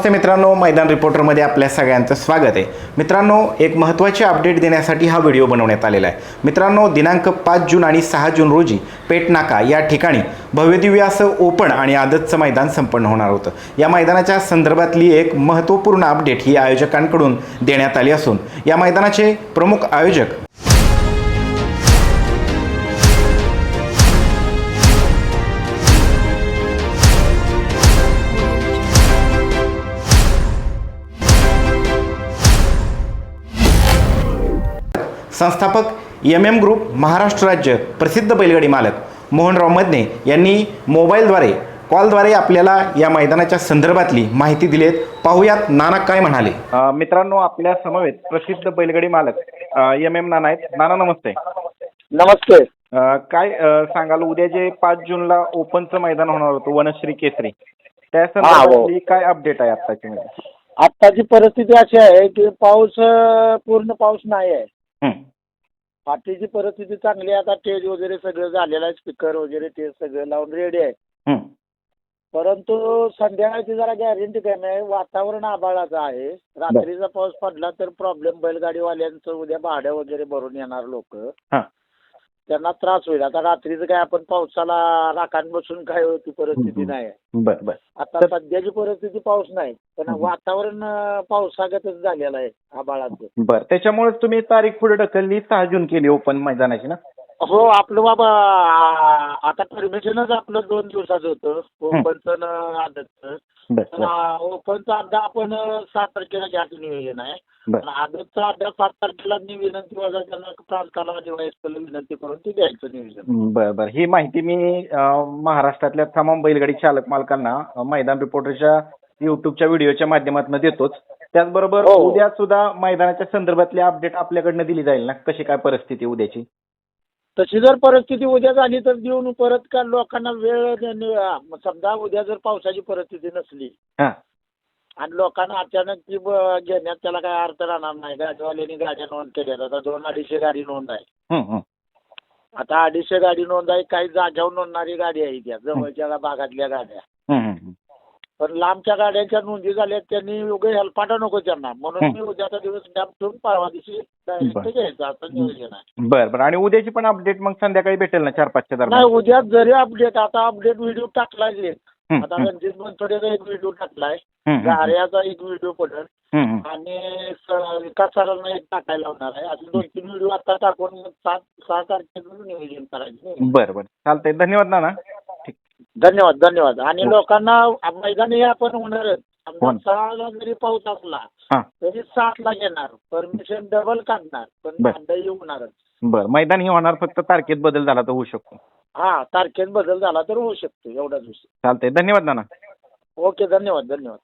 नमस्ते मित्रांनो मैदान रिपोर्टरमध्ये आपल्या सगळ्यांचं स्वागत आहे. मित्रांनो एक महत्त्वाची अपडेट देण्यासाठी हा व्हिडिओ बनवण्यात आलेला आहे. मित्रांनो दिनांक पाच जून आणि सहा जून रोजी पेटनाका या ठिकाणी भव्यदिव्य असं ओपन आणि आदतचं मैदान संपन्न होणार होतं. या मैदानाच्या संदर्भातली एक महत्त्वपूर्ण अपडेट ही आयोजकांकडून देण्यात आली असून या मैदानाचे प्रमुख आयोजक संस्थापक एम एम ग्रुप महाराष्ट्र राज्य प्रसिद्ध बैलगाडी मालक मोहनराव मदने यांनी मोबाईलद्वारे कॉलद्वारे आपल्याला या मैदानाच्या संदर्भातली माहिती दिलीत पाहुयात नाना काय म्हणाले. मित्रांनो आपल्या समवेत प्रसिद्ध बैलगाडी मालक एम एम नाना आहेत. नाना नमस्ते. नमस्ते. काय सांगाल? उद्या जे पाच जूनला ओपनचं मैदान होणार होतं वनश्री केसरी. त्या संदर्भातली काय अपडेट आहे आत्ताची? आत्ताची परिस्थिती अशी आहे की पाऊस पूर्ण पाऊस नाही आहे. हं. पाठीची परिस्थिती चांगली आहे. आता स्टेज वगैरे सगळं झालेलं आहे. स्पीकर वगैरे ते सगळं लावून रेडी आहे. परंतु संध्याकाळची जरा गॅरंटी काय नाही वातावरण आभाळाचं आहे. रात्रीचा पाऊस पडला तर प्रॉब्लेम बैलगाडीवाल्यांचं उद्या भाडं वगैरे भरून येणार लोक. त्यांना त्रास होईल. आता रात्रीचं काय आपण पावसाला राखाण बसून काय होती परिस्थिती नाही आहे बरं बरं. आता सध्याची परिस्थिती पाऊस नाही पण. वातावरण पावसागतच झालेलं आहे आबाळाचं बरं त्याच्यामुळेच तुम्ही तारीख पुढे ढकलली सहा जून केली ओपन मैदानाची ना? हो आपलं बाबा आता परमिशनच आपलं दोन दिवसाचं होतं. ओपनचं आदतचं. पण ओपनचा अड्डा आपण सात तारखेला घ्यायचं नियोजन आहे. आदतचा अड्डा सात तारखेला मी विनंती वजा त्यांना प्रांताला डिवाइस विनंती करून ती द्यायचं नियोजन. बरं बरं. ही माहिती मी महाराष्ट्रातल्या तमाम बैलगाडी चालक मालकांना मैदान रिपोर्टरच्या युट्यूबच्या व्हिडिओच्या माध्यमातून देतोच. त्याचबरोबर हो. उद्या सुद्धा मैदानाच्या संदर्भातली अपडेट आपल्याकडनं दिली जाईल ना? कशी काय परिस्थिती उद्याची? तशी जर परिस्थिती उद्या झाली तर देऊन परत का लोकांना वेळ देणे- समजा उद्या जर पावसाची परिस्थिती नसली हां. आणि लोकांना अचानक ती ब- घेण्यात त्याला काय अर्थ राहणार नाही. गाडीवाल्यांनी गाड्या नोंद केल्या आता दोन अडीचशे गाडी नोंद आहे. हं, हं. आता अडीचशे गाडी नोंद आहे. काही जाग्यावर नोंदणारी गाडी आहे त्या. जवळच्या भागातल्या गाड्या. पण लांबच्या गाड्यांच्या नोंदी झाल्या त्यांनी योग्य हेल्पाटा नको त्यांना. म्हणून. मी उद्याचा दिवस डॅम ठेवून परवा दिवशी. घ्यायचं असं नियोजन आहे बरं बरं. आणि उद्याची पण अपडेट मग संध्याकाळी भेटेल ना चार पाचच्या नाही दरम्यान उद्या जरी अपडेट आता अपडेट व्हिडिओ टाकलाय हं, आता हं, रणजित बनसोडेचा एक व्हिडिओ टाकलाय. हं, हं, गाऱ्याचा एक व्हिडिओ पडेल. हं, हं. आणि स- विकास सरांना एक टाकायला लावणार आहे. असे दोन तीन व्हिडिओ आता टाकून सात सहा तारखेचं नियोजन करायचं. बरं बरं. चालतंय. धन्यवाद ठीक धन्यवाद धन्यवाद. आणि हो. लोकांना मैदानी आपण होणारच हो. सहाला जरी पाऊस असला तरी सातला घेणार. परमिशन डबल काढणार पण बर. भांडं होणारच बरं. मैदान ही होणार फक्त तारखेत बदल झाला तर होऊ शकतो. हा तारखेत बदल झाला तर होऊ शकतो. एवढाच विषय. चालतंय. धन्यवाद नाना. ओके धन्यवाद धन्यवाद.